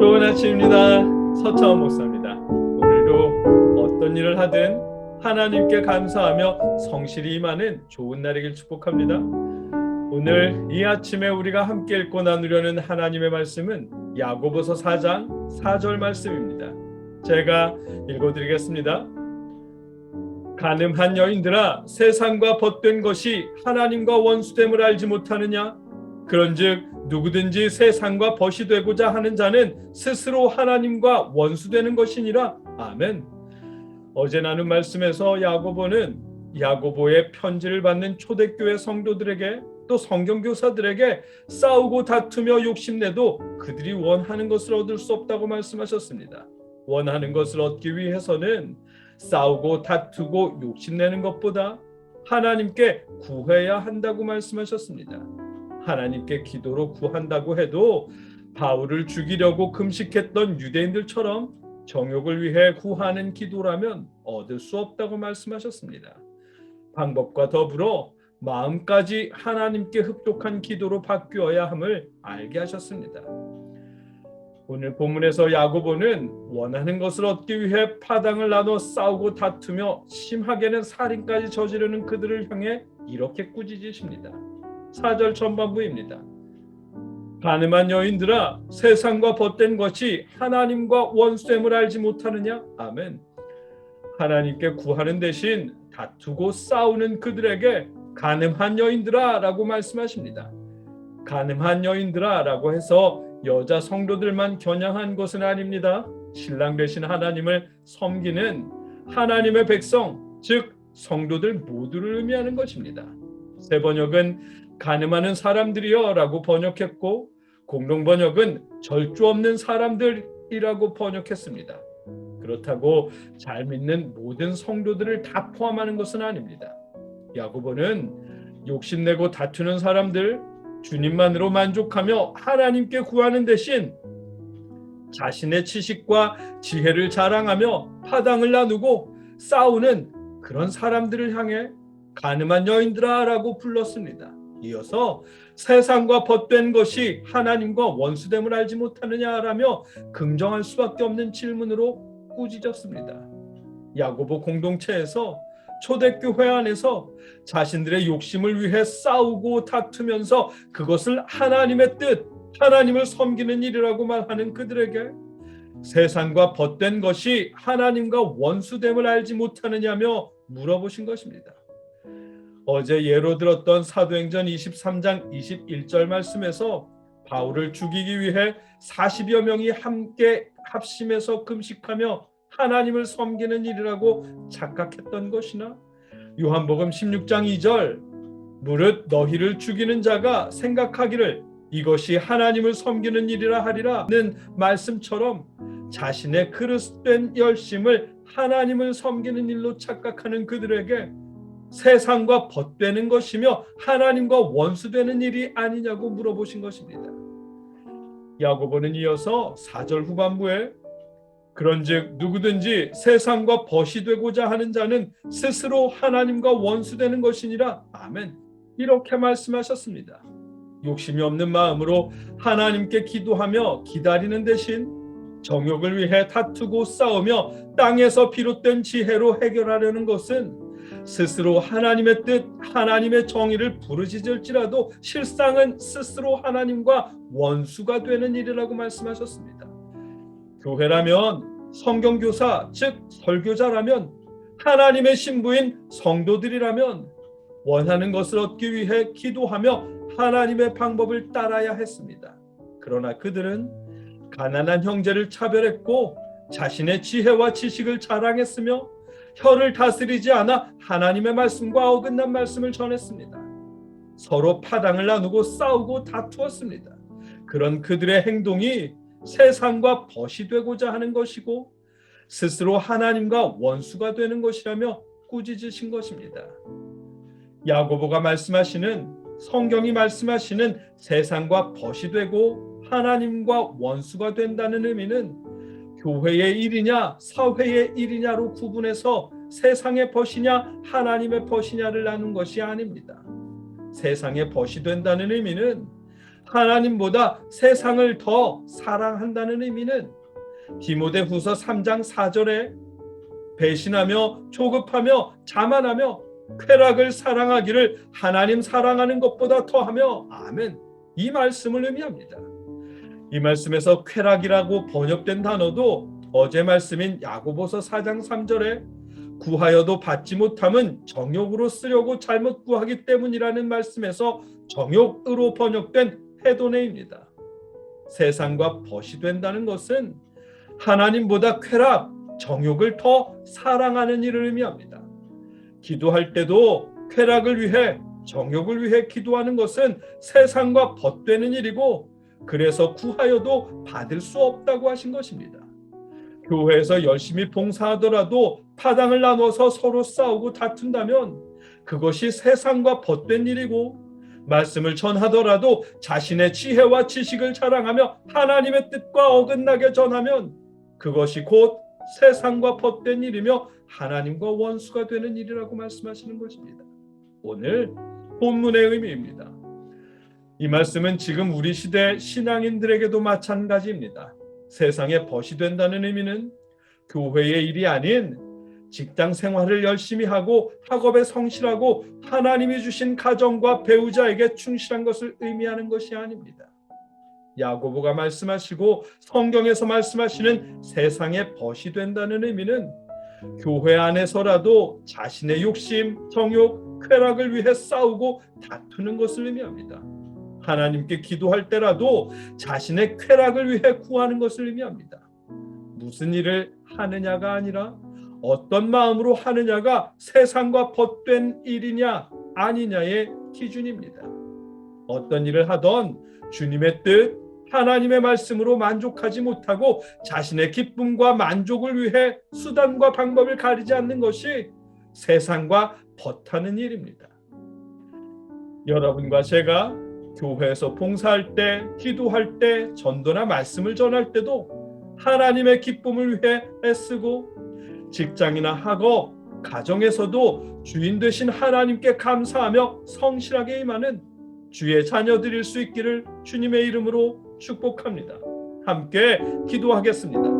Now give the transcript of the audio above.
좋은 아침입니다. 서차원 목사입니다. 오늘도 어떤 일을 하든 하나님께 감사하며 성실히 임하는 좋은 날이길 축복합니다. 오늘 이 아침에 우리가 함께 읽고 나누려는 하나님의 말씀은 야고보서 4장 4절 말씀입니다. 제가 읽어드리겠습니다. 가늠한 여인들아 세상과 벗된 것이 하나님과 원수됨을 알지 못하느냐 그런즉 누구든지 세상과 벗이 되고자 하는 자는 스스로 하나님과 원수되는 것이니라. 아멘. 어제 나눈 말씀에서 야고보는 야고보의 편지를 받는 초대교회 성도들에게 또 성경 교사들에게 싸우고 다투며 욕심내도 그들이 원하는 것을 얻을 수 없다고 말씀하셨습니다. 원하는 것을 얻기 위해서는 싸우고 다투고 욕심내는 것보다 하나님께 구해야 한다고 말씀하셨습니다. 하나님께 기도로 구한다고 해도 바울을 죽이려고 금식했던 유대인들처럼 정욕을 위해 구하는 기도라면 얻을 수 없다고 말씀하셨습니다. 방법과 더불어 마음까지 하나님께 흡족한 기도로 바뀌어야 함을 알게 하셨습니다. 오늘 본문에서 야고보는 원하는 것을 얻기 위해 파당을 나눠 싸우고 다투며 심하게는 살인까지 저지르는 그들을 향해 이렇게 꾸짖으십니다. 4절 전반부입니다. 가늠한 여인들아 세상과 벗된 것이 하나님과 원수됨을 알지 못하느냐? 아멘. 하나님께 구하는 대신 다투고 싸우는 그들에게 가늠한 여인들아라고 말씀하십니다. 가늠한 여인들아라고 해서 여자 성도들만 겨냥한 것은 아닙니다. 신랑 되신 하나님을 섬기는 하나님의 백성, 즉 성도들 모두를 의미하는 것입니다. 세 번역은 가늠하는 사람들이여라고 번역했고 공동 번역은 절주 없는 사람들이라고 번역했습니다. 그렇다고 잘 믿는 모든 성도들을 다 포함하는 것은 아닙니다. 야고보는 욕심내고 다투는 사람들, 주님만으로 만족하며 하나님께 구하는 대신 자신의 지식과 지혜를 자랑하며 파당을 나누고 싸우는 그런 사람들을 향해 가늠한 여인들아라고 불렀습니다. 이어서 세상과 벗된 것이 하나님과 원수됨을 알지 못하느냐라며 긍정할 수밖에 없는 질문으로 꾸짖었습니다. 야고보 공동체에서 초대교회 안에서 자신들의 욕심을 위해 싸우고 다투면서 그것을 하나님의 뜻, 하나님을 섬기는 일이라고 말하는 그들에게 세상과 벗된 것이 하나님과 원수됨을 알지 못하느냐며 물어보신 것입니다. 어제 예로 들었던 사도행전 23장 21절 말씀에서 바울을 죽이기 위해 40여 명이 함께 합심해서 금식하며 하나님을 섬기는 일이라고 착각했던 것이나 요한복음 16장 2절 무릇 너희를 죽이는 자가 생각하기를 이것이 하나님을 섬기는 일이라 하리라는 말씀처럼 자신의 그릇된 열심을 하나님을 섬기는 일로 착각하는 그들에게 세상과 벗되는 것이며 하나님과 원수되는 일이 아니냐고 물어보신 것입니다. 야고보는 이어서 4절 후반부에 그런즉 누구든지 세상과 벗이 되고자 하는 자는 스스로 하나님과 원수되는 것이니라. 아멘. 이렇게 말씀하셨습니다. 욕심이 없는 마음으로 하나님께 기도하며 기다리는 대신 정욕을 위해 다투고 싸우며 땅에서 비롯된 지혜로 해결하려는 것은 스스로 하나님의 뜻, 하나님의 정의를 부르짖을지라도 실상은 스스로 하나님과 원수가 되는 일이라고 말씀하셨습니다. 교회라면 성경 교사, 즉 설교자라면 하나님의 신부인 성도들이라면 원하는 것을 얻기 위해 기도하며 하나님의 방법을 따라야 했습니다. 그러나 그들은 가난한 형제를 차별했고 자신의 지혜와 지식을 자랑했으며 혀를 다스리지 않아 하나님의 말씀과 어긋난 말씀을 전했습니다. 서로 파당을 나누고 싸우고 다투었습니다. 그런 그들의 행동이 세상과 벗이 되고자 하는 것이고 스스로 하나님과 원수가 되는 것이라며 꾸짖으신 것입니다. 야고보가 말씀하시는 성경이 말씀하시는 세상과 벗이 되고 하나님과 원수가 된다는 의미는 교회의 일이냐 사회의 일이냐로 구분해서 세상의 벗이냐 하나님의 벗이냐를 나눈 것이 아닙니다. 세상의 벗이 된다는 의미는 하나님보다 세상을 더 사랑한다는 의미는 디모데후서 3장 4절에 배신하며 조급하며 자만하며 쾌락을 사랑하기를 하나님 사랑하는 것보다 더하며 아멘 이 말씀을 의미합니다. 이 말씀에서 쾌락이라고 번역된 단어도 어제 말씀인 야고보서 4장 3절에 구하여도 받지 못함은 정욕으로 쓰려고 잘못 구하기 때문이라는 말씀에서 정욕으로 번역된 해도네입니다. 세상과 벗이 된다는 것은 하나님보다 쾌락, 정욕을 더 사랑하는 일을 의미합니다. 기도할 때도 쾌락을 위해 정욕을 위해 기도하는 것은 세상과 벗되는 일이고 그래서 구하여도 받을 수 없다고 하신 것입니다. 교회에서 열심히 봉사하더라도 파당을 나눠서 서로 싸우고 다툰다면 그것이 세상과 벗된 일이고 말씀을 전하더라도 자신의 지혜와 지식을 자랑하며 하나님의 뜻과 어긋나게 전하면 그것이 곧 세상과 벗된 일이며 하나님과 원수가 되는 일이라고 말씀하시는 것입니다. 오늘 본문의 의미입니다. 이 말씀은 지금 우리 시대 신앙인들에게도 마찬가지입니다. 세상에 벗이 된다는 의미는 교회의 일이 아닌 직장 생활을 열심히 하고 학업에 성실하고 하나님이 주신 가정과 배우자에게 충실한 것을 의미하는 것이 아닙니다. 야고보가 말씀하시고 성경에서 말씀하시는 세상에 벗이 된다는 의미는 교회 안에서라도 자신의 욕심, 정욕, 쾌락을 위해 싸우고 다투는 것을 의미합니다. 하나님께 기도할 때라도 자신의 쾌락을 위해 구하는 것을 의미합니다. 무슨 일을 하느냐가 아니라 어떤 마음으로 하느냐가 세상과 벗된 일이냐 아니냐의 기준입니다. 어떤 일을 하던 주님의 뜻, 하나님의 말씀으로 만족하지 못하고 자신의 기쁨과 만족을 위해 수단과 방법을 가리지 않는 것이 세상과 벗하는 일입니다. 여러분과 제가 교회에서 봉사할 때, 기도할 때, 전도나 말씀을 전할 때도 하나님의 기쁨을 위해 애쓰고 직장이나 학업, 가정에서도 주인 되신 하나님께 감사하며 성실하게 임하는 주의 자녀들일 수 있기를 주님의 이름으로 축복합니다. 함께 기도하겠습니다.